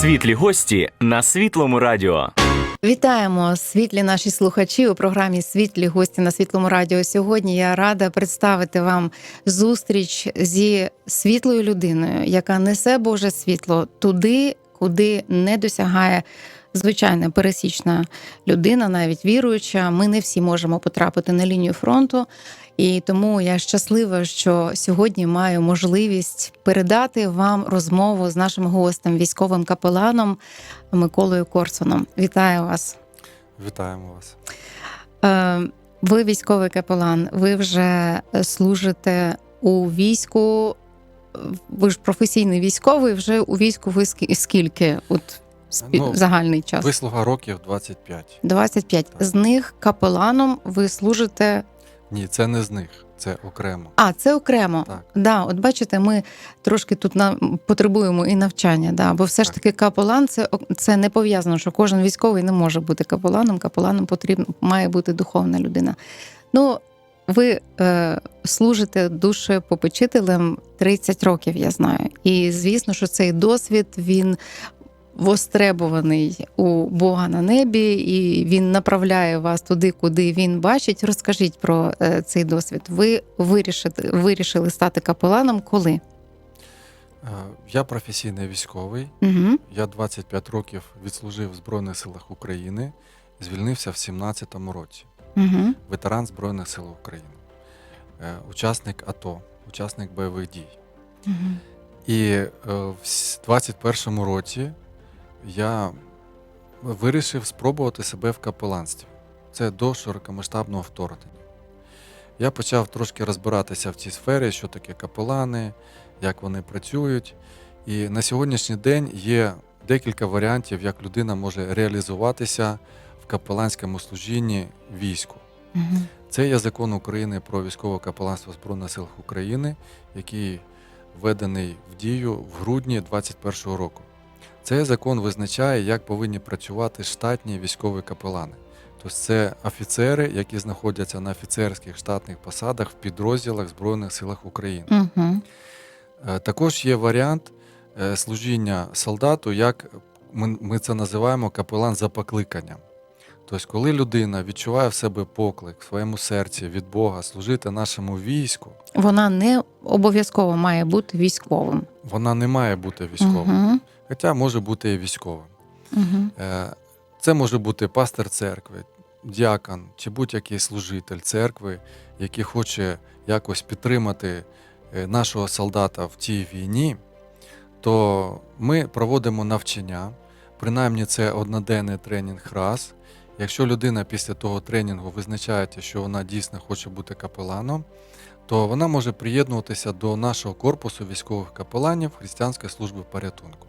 Світлі гості на світлому радіо. Вітаємо світлі наші слухачі у програмі Світлі гості на світлому радіо. Сьогодні я рада представити вам зустріч зі світлою людиною, яка несе Боже світло туди, куди не досягає звичайна пересічна людина, навіть віруюча. Ми не всі можемо потрапити на лінію фронту. І тому я щаслива, що сьогодні маю можливість передати вам розмову з нашим гостем, військовим капеланом Миколою Корсуном. Вітаю вас. Вітаємо вас. Е, Ви військовий капелан, ви вже служите у війську. Ви ж професійний військовий, вже у війську ви скільки? От спі- Ну, загальний час? Вислуга років 25. 25. Так. З них капеланом ви служите. Ні, це не з них, це окремо. А, це окремо. Так. Да, от бачите, ми трошки тут на потребуємо і навчання. Да, бо все ж таки капелан це, це не пов'язано, що кожен військовий не може бути капеланом. Капеланом потрібно має бути духовна людина. Ну, ви е, служите душепопечителем 30 років, я знаю. І звісно, що цей досвід він востребований у Бога на небі, і він направляє вас туди, куди він бачить. Розкажіть про е, цей досвід. Ви вирішите, вирішили стати капеланом коли? Е, Я професійний військовий. Угу. Я 25 років відслужив в Збройних силах України, звільнився в 17-му році. Угу. Ветеран Збройних сил України, Е, учасник АТО, учасник бойових дій. Угу. І в с- 21-му році я вирішив спробувати себе в капеланстві. Це до широкомасштабного вторгнення. Я почав трошки розбиратися в цій сфері, що таке капелани, як вони працюють. І на сьогоднішній день є декілька варіантів, як людина може реалізуватися в капеланському служінні війську. Угу. Це є закон України про військове капеланство Збройних сил України, який введений в дію в грудні 2021 року. Цей закон визначає, як повинні працювати штатні військові капелани. Тобто це офіцери, які знаходяться на офіцерських штатних посадах в підрозділах Збройних силах України. Угу. Також є варіант е, служіння солдату, як ми це називаємо капелан за покликанням. Тобто, коли людина відчуває в себе поклик в своєму серці від Бога служити нашому війську, Вона не обов'язково має бути військовим. вона не має бути військовим, Угу. Хоча може бути і військовим. Угу. Це може бути пастор церкви, діакон чи будь-який служитель церкви, який хоче якось підтримати е, нашого солдата в тій війні, то ми проводимо навчання. Принаймні, це одноденний тренінг раз. Якщо людина після того тренінгу визначається, що вона дійсно хоче бути капеланом, то вона може приєднуватися до нашого корпусу військових капеланів Християнської служби порятунку.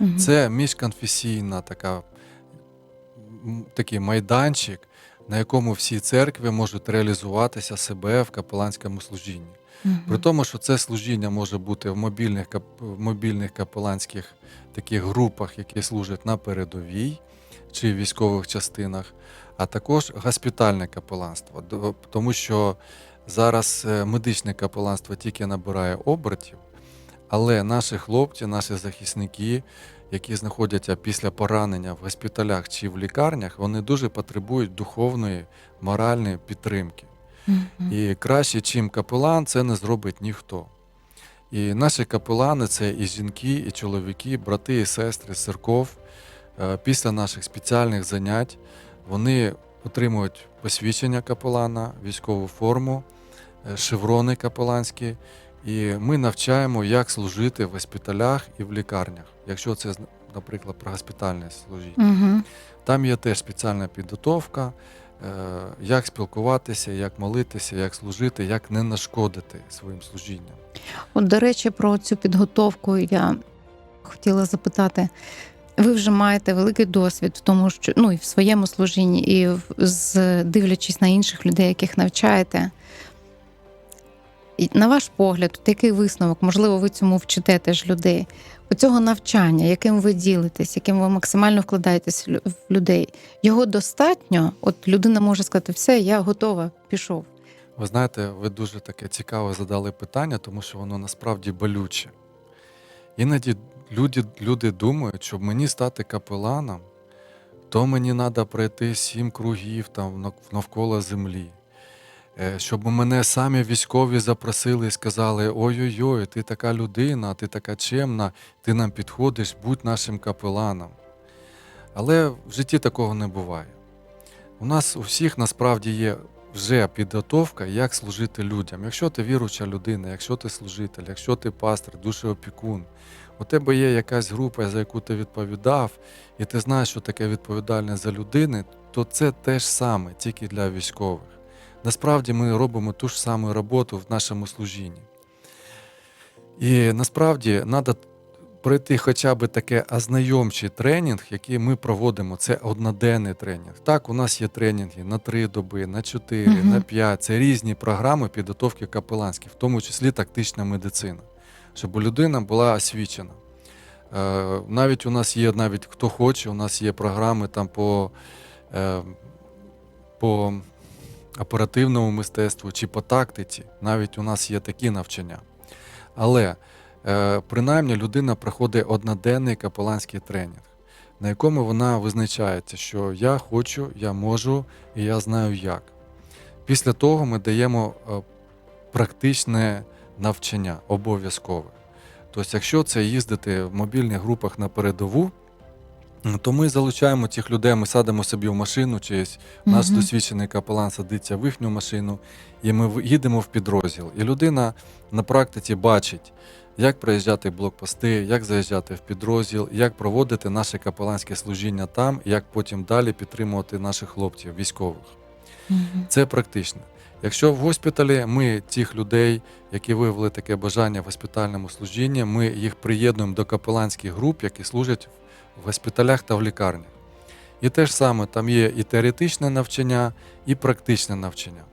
Угу. Це міжконфесійна така, такий майданчик, на якому всі церкви можуть реалізуватися себе в капеланському служінні. При тому, що це служіння може бути в мобільних, в мобільних капеланських таких групах, які служать на передовій чи в військових частинах, а також госпітальне капеланство. Тому що зараз е, медичне капеланство тільки набирає обертів, але наші хлопці, наші захисники, які знаходяться після поранення в госпіталях чи в лікарнях, вони дуже потребують духовної, моральної підтримки. Угу. І краще, чим капелан, це не зробить ніхто. І наші капелани це і жінки, і чоловіки, брати і сестри з церков. Е, Після наших спеціальних занять вони отримують посвідчення капелана, військову форму, е, шеврони капеланські. І ми навчаємо, як служити в госпіталях і в лікарнях, якщо це, наприклад, про госпітальне служіння. Угу. Там є теж спеціальна підготовка, е, як спілкуватися, як молитися, як служити, як не нашкодити своїм служінням. От, до речі, про цю підготовку я хотіла запитати. Ви вже маєте великий досвід в тому, що ну і в своєму служінні, і в, з дивлячись на інших людей, яких навчаєте. І на ваш погляд, от який висновок, можливо, ви цьому вчите теж людей. Оцього навчання, яким ви ділитесь, яким ви максимально вкладаєтесь в людей, його достатньо. От людина може сказати, все, я готова, пішов. Ви знаєте, ви дуже таке цікаве задали питання, тому що воно насправді болюче. Іноді люди, люди думають, щоб мені стати капеланом, то мені треба пройти сім кругів там нав- навколо землі. Е, Щоб мене самі військові запросили і сказали: ой-ой-ой, ти така людина, ти така чемна, ти нам підходиш, будь нашим капеланом. Але в житті такого не буває. У нас у всіх насправді є вже підготовка, як служити людям. Якщо ти віруча людина, якщо ти служитель, якщо ти пастор, душеопікун, у тебе є якась група, за яку ти відповідав, і ти знаєш, що таке відповідальність за людини, то це те ж саме, тільки для військових. Насправді ми робимо ту ж саму роботу в нашому служінні. І насправді треба пройти хоча б таке ознайомчий тренінг, який ми проводимо. Це одноденний тренінг. Так, у нас є тренінги на три доби, на чотири, Мгм. на п'ять. Це різні програми підготовки капеланських, в тому числі тактична медицина, щоб людина була освічена. Е, Навіть у нас є, навіть хто хоче, у нас є програми там по, е, по оперативному мистецтву чи по тактиці. Навіть у нас є такі навчання. Але е, принаймні людина проходить одноденний капеланський тренінг, на якому вона визначається, що я хочу, я можу і я знаю як. Після того ми даємо е, практичне навчання обов'язкове. Тобто, якщо це їздити в мобільних групах на передову, то ми залучаємо цих людей, ми садимо собі в машину, чи наш Мгм. досвідчений капелан садиться в їхню машину, і ми їдемо в підрозділ. І людина на практиці бачить, як проїжджати блокпости, як заїжджати в підрозділ, як проводити наше капеланське служіння там, як потім далі підтримувати наших хлопців, військових. Мгм. Це практично. Якщо в госпіталі ми тих людей, які виявили таке бажання в госпітальному служінні, ми їх приєднуємо до капеланських груп, які служать в госпіталях та в лікарнях. І те ж саме, там є і теоретичне навчання, і практичне навчання.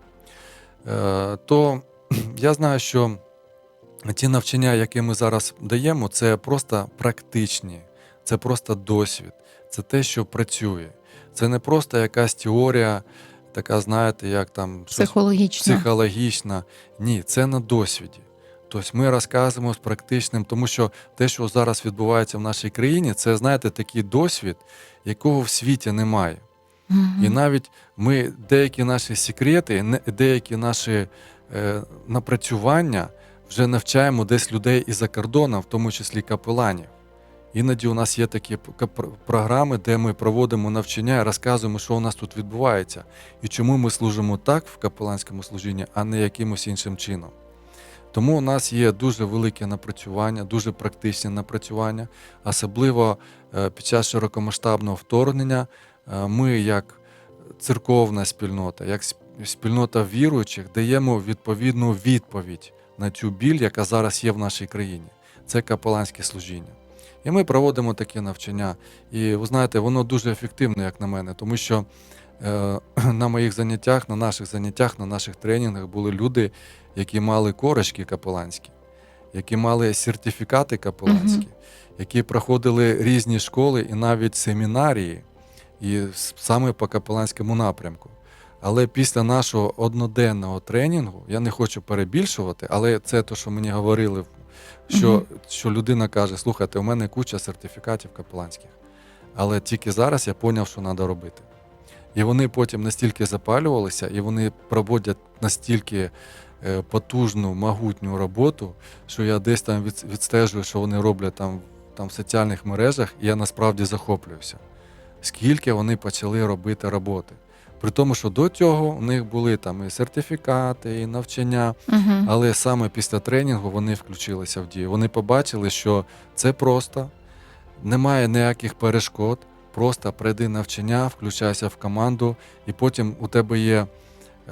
Е, То я знаю, що ті навчання, які ми зараз даємо, це просто практичні, це просто досвід, це те, що працює. Це не просто якась теорія, така, знаєте, як там щось Психологічно. психологічна. Ні, це на досвіді. Тобто ми розказуємо з практичним, тому що те, що зараз відбувається в нашій країні, це, знаєте, такий досвід, якого в світі немає. Мгм. І навіть ми деякі наші секрети, деякі наші е, напрацювання вже навчаємо десь людей і за кордоном, в тому числі капеланів. Іноді у нас є такі програми, де ми проводимо навчання і розказуємо, що у нас тут відбувається, і чому ми служимо так в капеланському служінні, а не якимось іншим чином. Тому у нас є дуже велике напрацювання, дуже практичне напрацювання, особливо е, під час широкомасштабного вторгнення е, ми, як церковна спільнота, як спільнота віруючих, даємо відповідну відповідь на цю біль, яка зараз є в нашій країні. Це капеланське служіння. І ми проводимо такі навчання. І ви знаєте, воно дуже ефективне, як на мене, тому що е, на моїх заняттях, на наших заняттях, на наших тренінгах були люди, які мали корочки капеланські, які мали сертифікати капеланські, які проходили різні школи і навіть семінарії, і саме по капеланському напрямку. Але після нашого одноденного тренінгу, я не хочу перебільшувати, але це те, що мені говорили, що, Мгм. що людина каже: слухайте, у мене куча сертифікатів капеланських. Але тільки зараз я зрозумів, що треба робити. І вони потім настільки запалювалися, і вони проводять настільки е, потужну, могутню роботу, що я десь там відстежую, що вони роблять там, там в соціальних мережах, і я насправді захоплююся. Скільки вони почали робити роботи. При тому, що до цього у них були там і сертифікати, і навчання, Мгм. але саме після тренінгу вони включилися в дію. Вони побачили, що це просто, немає ніяких перешкод, просто прийди навчання, включайся в команду, і потім у тебе є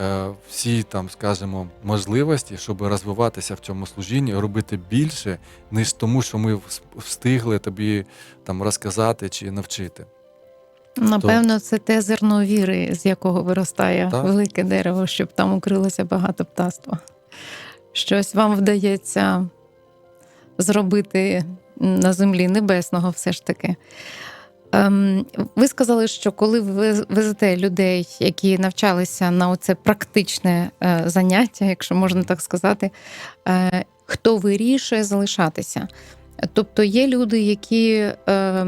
е, всі там, скажімо, можливості, щоб розвиватися в цьому служінні, робити більше, ніж тому, що ми встигли тобі там розказати чи навчити. Напевно, це те зерно віри, з якого виростає Так. велике дерево, щоб там укрилося багато птаства. Щось вам вдається зробити на землі небесного, все ж таки. Ем, ви сказали, що коли ви везете людей, які навчалися на оце практичне е, заняття, якщо можна так сказати, е, хто вирішує залишатися? Тобто є люди, які е,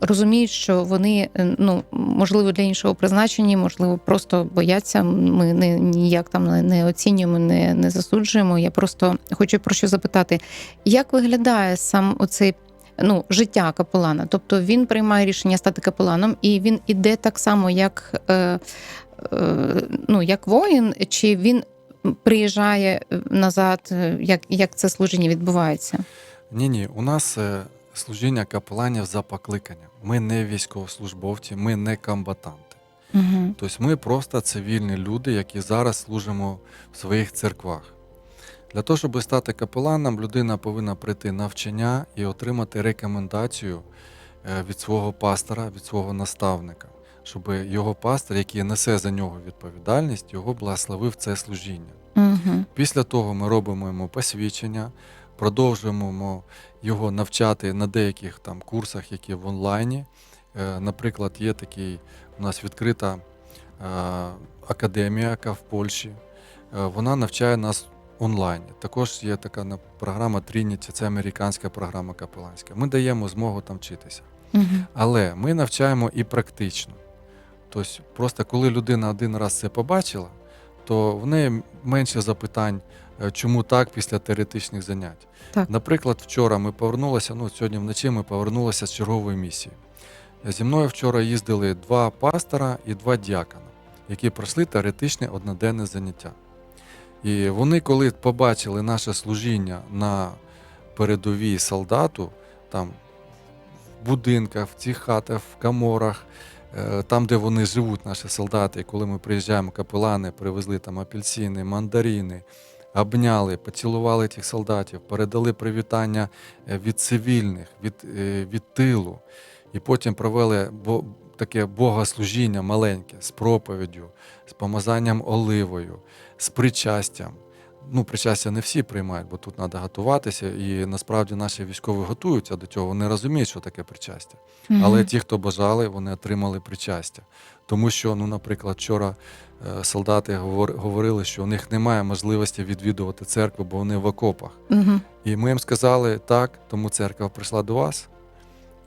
розуміють, що вони е, ну можливо для іншого призначення, можливо, просто бояться. Ми не ніяк там не- оцінюємо, не, не засуджуємо. Я просто хочу про що запитати, як виглядає сам оцей. Ну, життя капелана, тобто він приймає рішення стати капеланом, і він іде так само, як, е, е, ну, як воїн, чи він приїжджає назад, е, як, як це служіння відбувається? Ні, ні, у нас е, служіння капеланів за покликанням. Ми не військовослужбовці, ми не комбатанти. Угу. Тобто ми просто цивільні люди, які зараз служимо в своїх церквах. Для того, щоб стати капеланом, людина повинна прийти на вчення і отримати рекомендацію е, від свого пастора, від свого наставника, щоб його пастор, який несе за нього відповідальність, його благословив це служіння. Угу. Після того ми робимо йому посвідчення, продовжуємо його навчати на деяких там курсах, які в онлайні. Е, Наприклад, є такий у нас відкрита е, академія, яка в Польщі. Е, Вона навчає нас онлайн. Також є така програма Trinity, це американська програма капеланська. Ми даємо змогу там вчитися. Угу. Але ми навчаємо і практично. Тобто, просто коли людина один раз це побачила, то в неї менше запитань, чому так після теоретичних занять. Так. Наприклад, вчора ми повернулися, ну сьогодні вночі ми повернулися з чергової місії. Зі мною вчора їздили два пастора і два діакона, які пройшли теоретичне одноденне заняття. І вони, коли побачили наше служіння на передовій солдату, там в будинках, в цих хатах, в каморах, е, там, де вони живуть, наші солдати, і коли ми приїжджаємо, капелани, привезли там апельсини, мандарини, обняли, поцілували тих солдатів, передали привітання е, від цивільних, від, е, від тилу. І потім провели таке богослужіння маленьке з проповіддю, з помазанням оливою, з причастям. Ну, причастя не всі приймають, бо тут треба готуватися, і насправді наші військові готуються до цього, вони розуміють, що таке причастя. Але ті, хто бажали, вони отримали причастя. Тому що, ну, наприклад, вчора е, солдати говор- говорили, що у них немає можливості відвідувати церкву, бо вони в окопах. Угу. І ми їм сказали, так, тому церква прийшла до вас,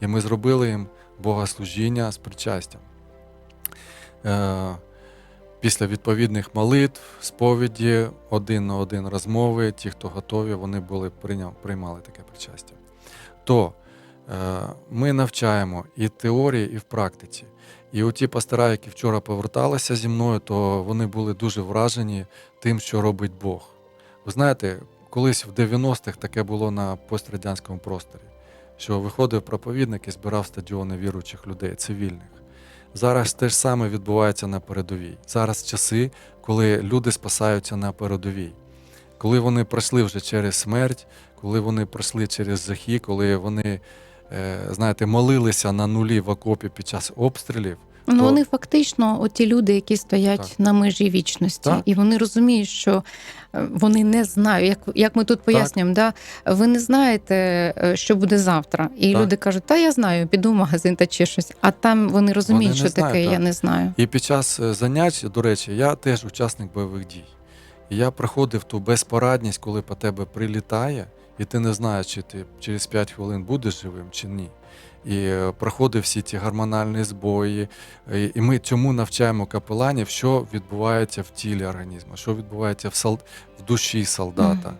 і ми зробили їм богослужіння з причастям. Е, після відповідних молитв, сповіді, один на один розмови, ті, хто готові, вони були прийняв, приймали таке причастя. То е, ми навчаємо і в теорії, і в практиці. І оті пастора, які вчора поверталися зі мною, то вони були дуже вражені тим, що робить Бог. Ви знаєте, колись в 90-х таке було на пострадянському просторі, що виходив проповідник і збирав стадіони віруючих людей, цивільних. Зараз те ж саме відбувається на передовій. Зараз часи, коли люди спасаються на передовій, коли вони пройшли вже через смерть, коли вони пройшли через захід, коли вони, е, знаєте, молилися на нулі в окопі під час обстрілів. Ну, то- вони фактично, оті люди, які стоять Так. на межі вічності, Так. і вони розуміють, що е, вони не знають, як, як ми тут пояснюємо, да? ви не знаєте, е, що буде завтра. І Так. люди кажуть, та я знаю, піду в магазин та чи щось. А там вони розуміють, Вони що таке, знають, я не знаю. І під час е, занять, до речі, я теж учасник бойових дій. І я проходив ту безпорадність, коли по тебе прилітає, і ти не знаєш, чи ти через 5 хвилин будеш живим чи ні. І е, проходив всі ті гормональні збої. І- ми цьому навчаємо капеланів, що відбувається в тілі організму, що відбувається в, сол... в душі солдата,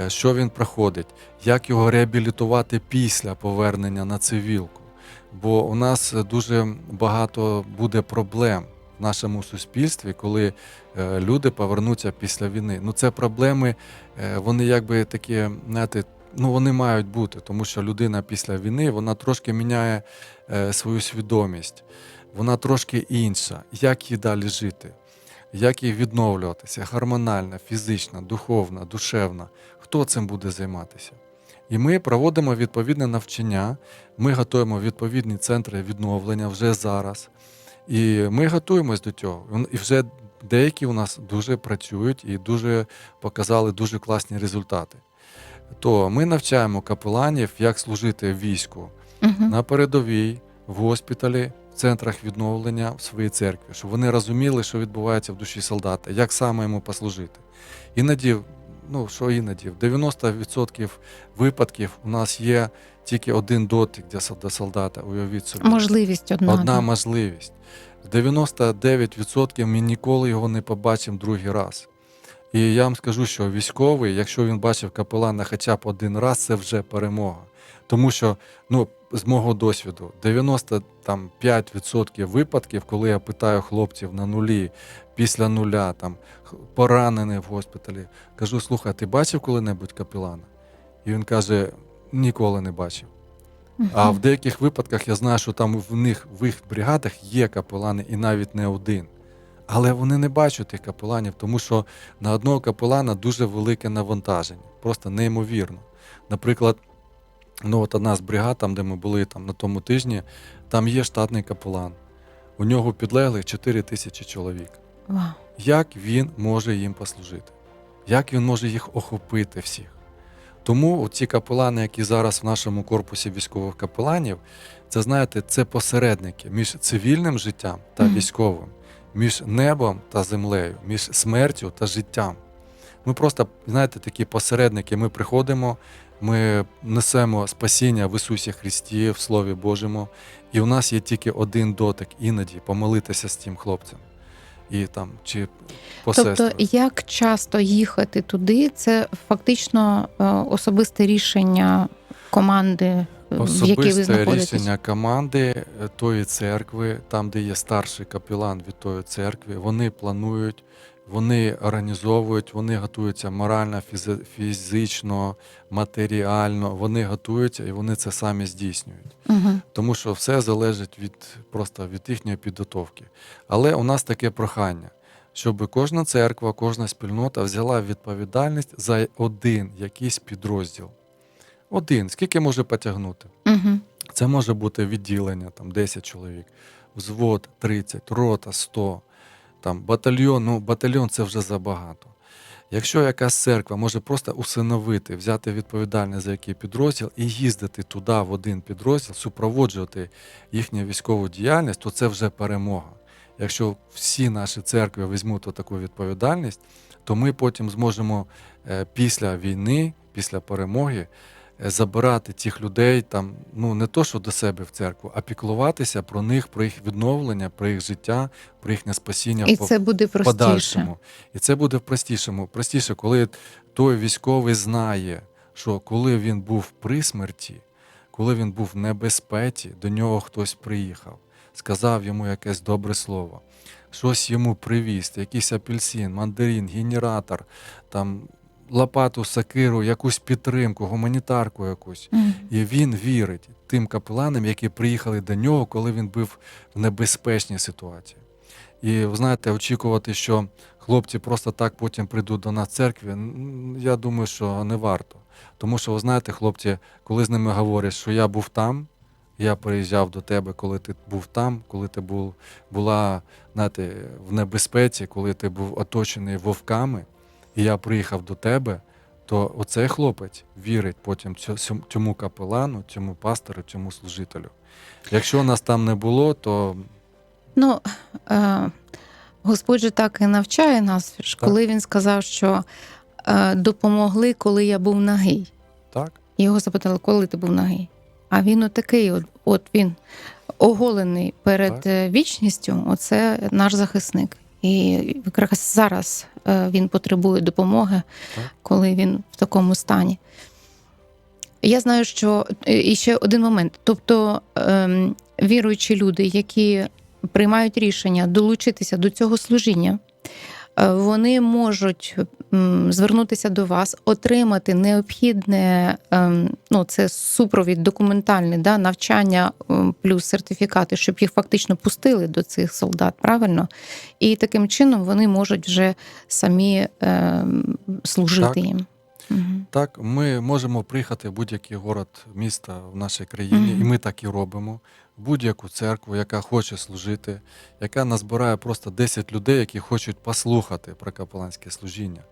е, що він проходить, як його реабілітувати після повернення на цивілку. Бо у нас дуже багато буде проблем в нашому суспільстві, коли е, люди повернуться після війни. Ну, це проблеми, вони якби такі, знаєте, ну вони мають бути, тому що людина після війни вона трошки міняє е, свою свідомість, вона трошки інша. Як їй далі жити? Як їй відновлюватися гормональна, фізична, духовна, душевна? Хто цим буде займатися? І ми проводимо відповідне навчання, ми готуємо відповідні центри відновлення вже зараз. І ми готуємось до цього. І вже деякі у нас дуже працюють і дуже показали дуже класні результати. То ми навчаємо капеланів, як служити війську Угу. на передовій, в госпіталі, в центрах відновлення в своїй церкві, щоб вони розуміли, що відбувається в душі солдата, як саме йому послужити. Іноді ну що іноді, в 90% випадків у нас є тільки один дотик для солдата. Уявіть собі. Можливість одна. Одна можливість. В 99% ми ніколи його не побачимо другий раз. І я вам скажу, що військовий, якщо він бачив капелана хоча б один раз, це вже перемога. Тому що, ну, з мого досвіду, 95% випадків, коли я питаю хлопців на нулі, після нуля, там, поранений в госпіталі, кажу: слухай, ти бачив коли-небудь капелана? І він каже: ніколи не бачив. А в деяких випадках я знаю, що там в них в їх бригадах є капелани і навіть не один. Але вони не бачать тих капеланів, тому що на одного капелана дуже велике навантаження, просто неймовірно. Наприклад, ну от одна з бригад, там, де ми були там, на тому тижні, там є штатний капелан. У нього підлеглих 4 тисячі чоловік. Вау. Як він може їм послужити? Як він може їх охопити всіх? Тому ці капелани, які зараз в нашому корпусі військових капеланів, це знаєте, це посередники між цивільним життям та Мгм. військовим, між небом та землею, між смертю та життям. Ми просто, знаєте, такі посередники. Ми приходимо, ми несемо спасіння в Ісусі Христі, в Слові Божому, і у нас є тільки один дотик іноді помолитися з тим хлопцем. І там, чи по Тобто, як часто їхати туди, це фактично е, особисте рішення команди, в якій ви Особисте знаходитесь. рішення команди е, тої церкви, там, де є старший капелан від тої церкви, вони планують, вони організовують, вони готуються морально, фізи- фізично, матеріально, вони готуються і вони це самі здійснюють. Угу. Тому що все залежить від просто від їхньої підготовки. Але у нас таке прохання, щоб кожна церква, кожна спільнота взяла відповідальність за один якийсь підрозділ. Один, скільки може потягнути? Угу. Це може бути відділення, там 10 чоловік, взвод 30, рота 100, там батальйон, ну батальйон це вже забагато. Якщо якась церква може просто усиновити, взяти відповідальність за який підрозділ і їздити туди в один підрозділ, супроводжувати їхню військову діяльність, то це вже перемога. Якщо всі наші церкви візьмуть таку відповідальність, то ми потім зможемо е, після війни, після перемоги забирати тих людей там, ну не то, що до себе в церкву, а піклуватися про них, про їх відновлення, про їх життя, про їхнє спасіння І в це буде простіше. подальшому. І це буде в простішому. Простіше, коли той військовий знає, що коли він був при смерті, коли він був в небезпеці, до нього хтось приїхав, сказав йому якесь добре слово, щось йому привіз, якийсь апельсин, мандарин, генератор, там лопату, сакиру, якусь підтримку, гуманітарку якусь. Мгм. І він вірить тим капеланам, які приїхали до нього, коли він був в небезпечній ситуації. І ви знаєте, очікувати, що хлопці просто так потім прийдуть до нас в церкві, я думаю, що не варто. Тому що, ви знаєте, хлопці, коли з ними говорять, що я був там, я приїжджав до тебе, коли ти був там, коли ти був, була знаєте, в небезпеці, коли ти був оточений вовками, і я приїхав до тебе, то оцей хлопець вірить потім цьому- капелану, цьому пастору, цьому служителю. Якщо нас там не було, то Ну, е, Господь же так і навчає нас, Так. коли він сказав, що е, допомогли, коли я був нагий. так. Його запитали, коли ти був нагий. А він отакий, от, от він оголений перед Так. е, вічністю, оце наш захисник. І якраз зараз е, він потребує допомоги, коли він в такому стані. Я знаю, що е, і ще один момент. Тобто ем, віруючі люди, які приймають рішення долучитися до цього служіння, е, вони можуть звернутися до вас, отримати необхідне, ем, ну це супровід документальний, да, навчання ем, плюс сертифікати, щоб їх фактично пустили до цих солдат, правильно? І таким чином вони можуть вже самі ем, служити Так. їм. Так, ми можемо приїхати в будь-який город міста в нашій країні, Мгм. і ми так і робимо. Будь-яку церкву, яка хоче служити, яка назбирає просто 10 людей, які хочуть послухати про капеланське служіння.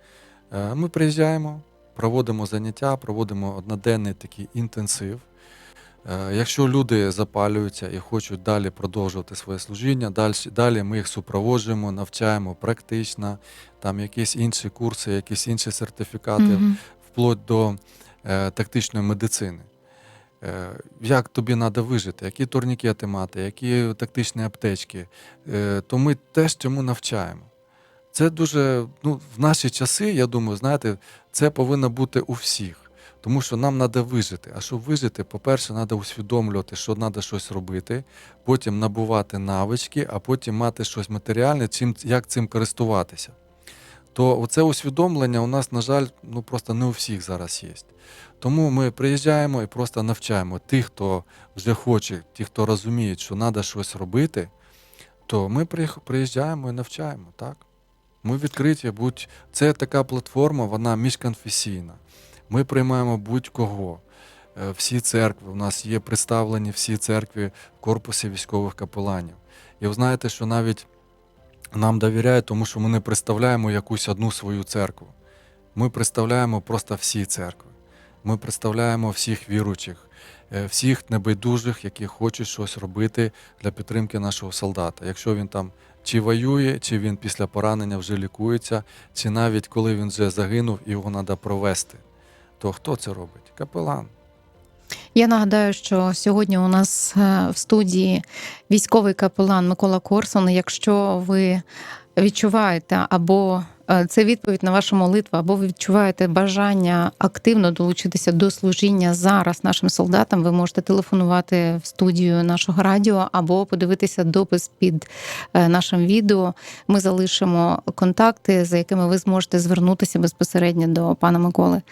Е, Ми приїжджаємо, проводимо заняття, проводимо одноденний такий інтенсив. Е, Якщо люди запалюються і хочуть далі продовжувати своє служіння, далі, далі ми їх супроводжуємо, навчаємо практично, там якісь інші курси, якісь інші сертифікати, Мгм. вплоть до е, тактичної медицини. Е, як тобі треба вижити, які турнікети мати, які тактичні аптечки, е, то ми теж цьому навчаємо. Це дуже, ну, в наші часи, я думаю, знаєте, це повинно бути у всіх. Тому що нам треба вижити. А щоб вижити, по-перше, треба усвідомлювати, що треба щось робити, потім набувати навички, а потім мати щось матеріальне, чим, як цим користуватися. То це усвідомлення у нас, на жаль, ну просто не у всіх зараз є. Тому ми приїжджаємо і просто навчаємо тих, хто вже хоче, ті, хто розуміє, що треба щось робити, то ми приїжджаємо і навчаємо. Так? Ми відкриті, будь це така платформа, вона міжконфесійна. Ми приймаємо будь-кого. Е, Всі церкви, у нас є представлені всі церкви в корпусі військових капеланів. І ви знаєте, що навіть нам довіряють, тому що ми не представляємо якусь одну свою церкву. Ми представляємо просто всі церкви. Ми представляємо всіх віруючих, е, всіх небайдужих, які хочуть щось робити для підтримки нашого солдата. Якщо він там чи воює, чи він після поранення вже лікується, чи навіть коли він вже загинув і його треба провести, то хто це робить? Капелан. Я нагадаю, що сьогодні у нас е, в студії військовий капелан Микола Корсон. Якщо ви відчуваєте або е, це відповідь на вашу молитву, або ви відчуваєте бажання активно долучитися до служіння зараз нашим солдатам, ви можете телефонувати в студію нашого радіо або подивитися допис під е, нашим відео. Ми залишимо контакти, за якими ви зможете звернутися безпосередньо до пана Миколи.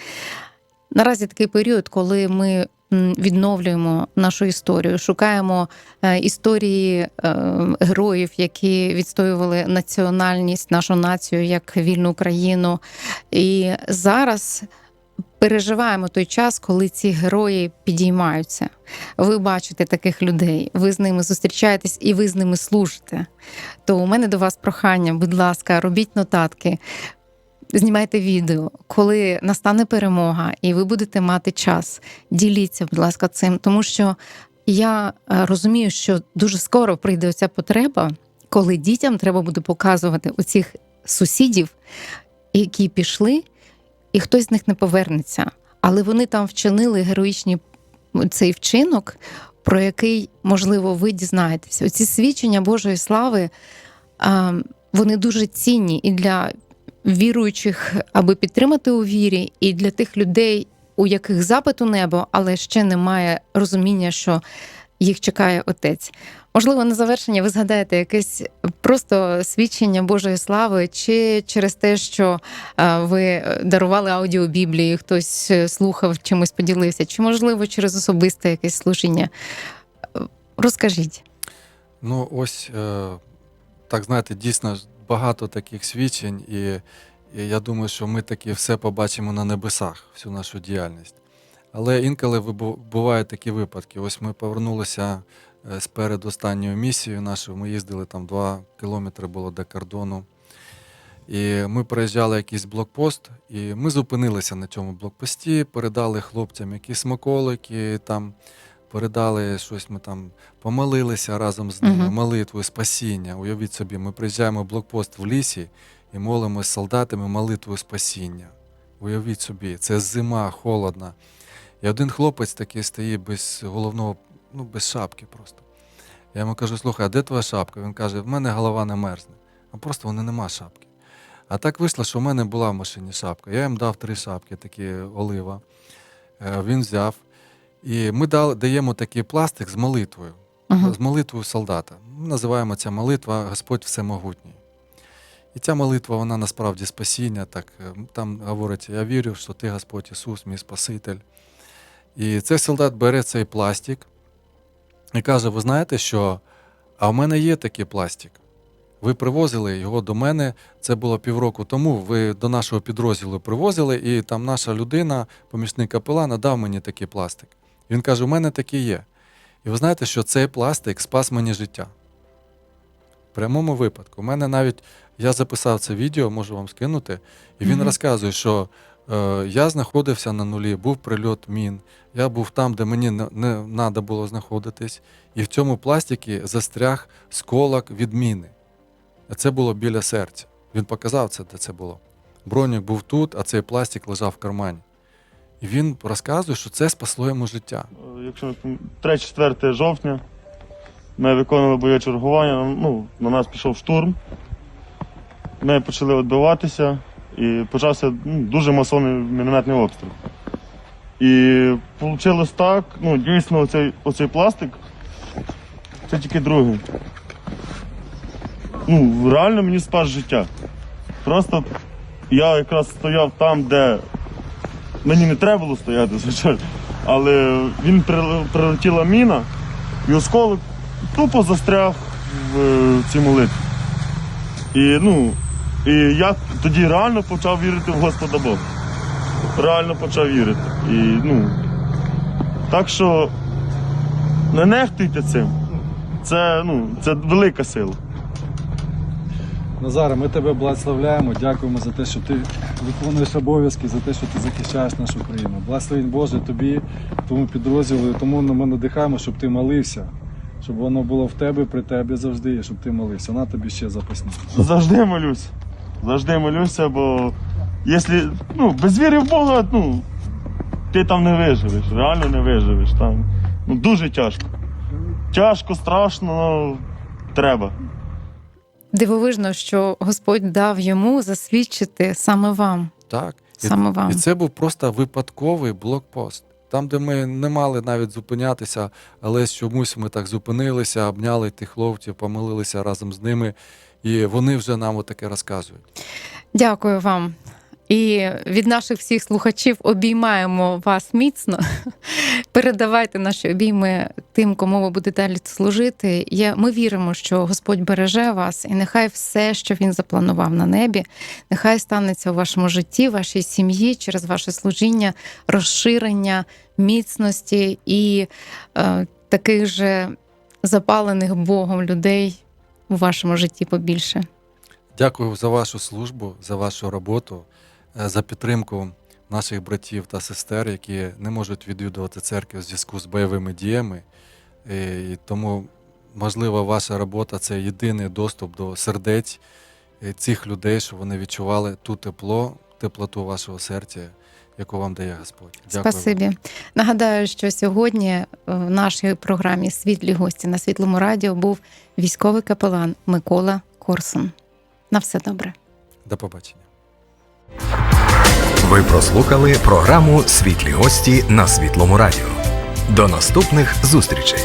Наразі такий період, коли ми відновлюємо нашу історію, шукаємо е, історії е, героїв, які відстоювали національність, нашу націю як вільну країну. І зараз переживаємо той час, коли ці герої підіймаються. Ви бачите таких людей, ви з ними зустрічаєтесь і ви з ними служите. То у мене до вас прохання, будь ласка, робіть нотатки. Знімайте відео, коли настане перемога, і ви будете мати час. Діліться, будь ласка, цим, тому що я е, розумію, що дуже скоро прийде оця потреба, коли дітям треба буде показувати оцих сусідів, які пішли, і хтось з них не повернеться. Але вони там вчинили героїчний цей вчинок, про який, можливо, ви дізнаєтеся. Оці свідчення Божої слави, вони дуже цінні і для віруючих, аби підтримати у вірі, і для тих людей, у яких запит у небо, але ще немає розуміння, що їх чекає отець. Можливо, на завершення ви згадаєте якесь просто свідчення Божої слави, чи через те, що е, ви дарували аудіобіблії, хтось е, слухав, чимось поділився, чи можливо через особисте якесь служіння. Е, Розкажіть. Ну, ось так знаєте, дійсно багато таких свідчень, і, і я думаю, що ми таки все побачимо на небесах, всю нашу діяльність. Але інколи бувають такі випадки. Ось ми повернулися е, з передостанньою місією нашою. Ми їздили там 2 кілометри було до кордону. І ми проїжджали якийсь блокпост, і ми зупинилися на цьому блокпості, передали хлопцям якісь смаколики, там передали щось, ми там помолилися разом з ними, Мгм. молитвою, спасіння. Уявіть собі, ми приїжджаємо в блокпост в лісі і молимось з солдатами молитвою спасіння. Уявіть собі, це зима, холодна. І один хлопець такий стоїть без головного, ну, без шапки просто. Я йому кажу: слухай, а де твоя шапка? Він каже: в мене голова не мерзне. А просто вона нема шапки. А так вийшло, що в мене була в машині шапка. Я їм дав три шапки, такі олива. Е, Він взяв. І ми даємо такий пластик з молитвою, Ага. з молитвою солдата. Ми називаємо ця молитва Господь Всемогутній. І ця молитва, вона насправді спасіння. Так, е, там говориться, я вірю, що ти Господь Ісус, мій Спаситель. І цей солдат бере цей пластик і каже: ви знаєте, що а в мене є такий пластик. Ви привозили його до мене. Це було півроку тому. Ви до нашого підрозділу привозили, і там наша людина, помічник капелана, дав мені такий пластик. Він каже: у мене такий є. І ви знаєте, що цей пластик спас мені життя. В прямому випадку. У мене навіть я записав це відео, можу вам скинути, і він Мгм. розказує, що Е, я знаходився на нулі, був прильот мін. Я був там, де мені не, не треба було знаходитись. І в цьому пластикі застряг сколок від міни. А Це було біля серця. Він показав це, де це було. Бронік був тут, а цей пластик лежав в кармані. І він розказує, що це спасло йому життя. Е, Якщо не пом- 3-4 жовтня ми виконували бойове чергування, ну, на нас пішов штурм. Ми почали відбиватися і почався ну, дуже масовний мінометний обстріл. І вийшло так, ну, дійсно, оцей, оцей пластик це тільки другий. Ну, реально мені спас життя. Просто я якраз стояв там, де мені не треба було стояти, звичайно. Але він прилетіла міна, і осколок тупо застряг в е, цій молитві. І, ну, і я тоді реально почав вірити в Господа Бога. Реально почав вірити. І, ну, так що не нехтуйте цим. Це, ну, це велика сила. Назаре, ми тебе благословляємо, дякуємо за те, що ти виконуєш обов'язки, за те, що ти захищаєш нашу країну. Благословень Боже тобі, тому підрозділу, тому ми надихаємо, щоб ти молився, щоб воно було в тебе, при тебе завжди, і щоб ти молився. На тобі ще запасні. Завжди молюсь. Завжди молюся, бо якщо ну, без віри в Бога, ну, ти там не виживеш, реально не виживеш. Там, ну, дуже тяжко. Тяжко, страшно, але треба. Дивовижно, що Господь дав йому засвідчити саме вам. Так. І, Саме вам. і це був просто випадковий блокпост. Там, де ми не мали навіть зупинятися, але чомусь ми так зупинилися, обняли тих хлопців, помилилися разом з ними, і вони вже нам отаке розказують. Дякую вам. І від наших всіх слухачів обіймаємо вас міцно. Передавайте наші обійми тим, кому ви будете далі служити. Я, ми віримо, що Господь береже вас, і нехай все, що він запланував на небі, нехай станеться у вашому житті, вашій сім'ї через ваше служіння, розширення, міцності і е, таких же запалених Богом людей у вашому житті побільше. Дякую за вашу службу, за вашу роботу, за підтримку наших братів та сестер, які не можуть відвідувати церкву в зв'язку з бойовими діями. Е, І тому, можливо, ваша робота це єдиний доступ до сердець е, цих людей, щоб вони відчували ту тепло, теплоту вашого серця, яку вам дає Господь. Дякую. Спасибі. Нагадаю, що сьогодні в нашій програмі Світлі гості на світлому радіо був військовий капелан Микола Корсун. На все добре. До побачення. Ви прослухали програму Світлі гості на світлому радіо. До наступних зустрічей!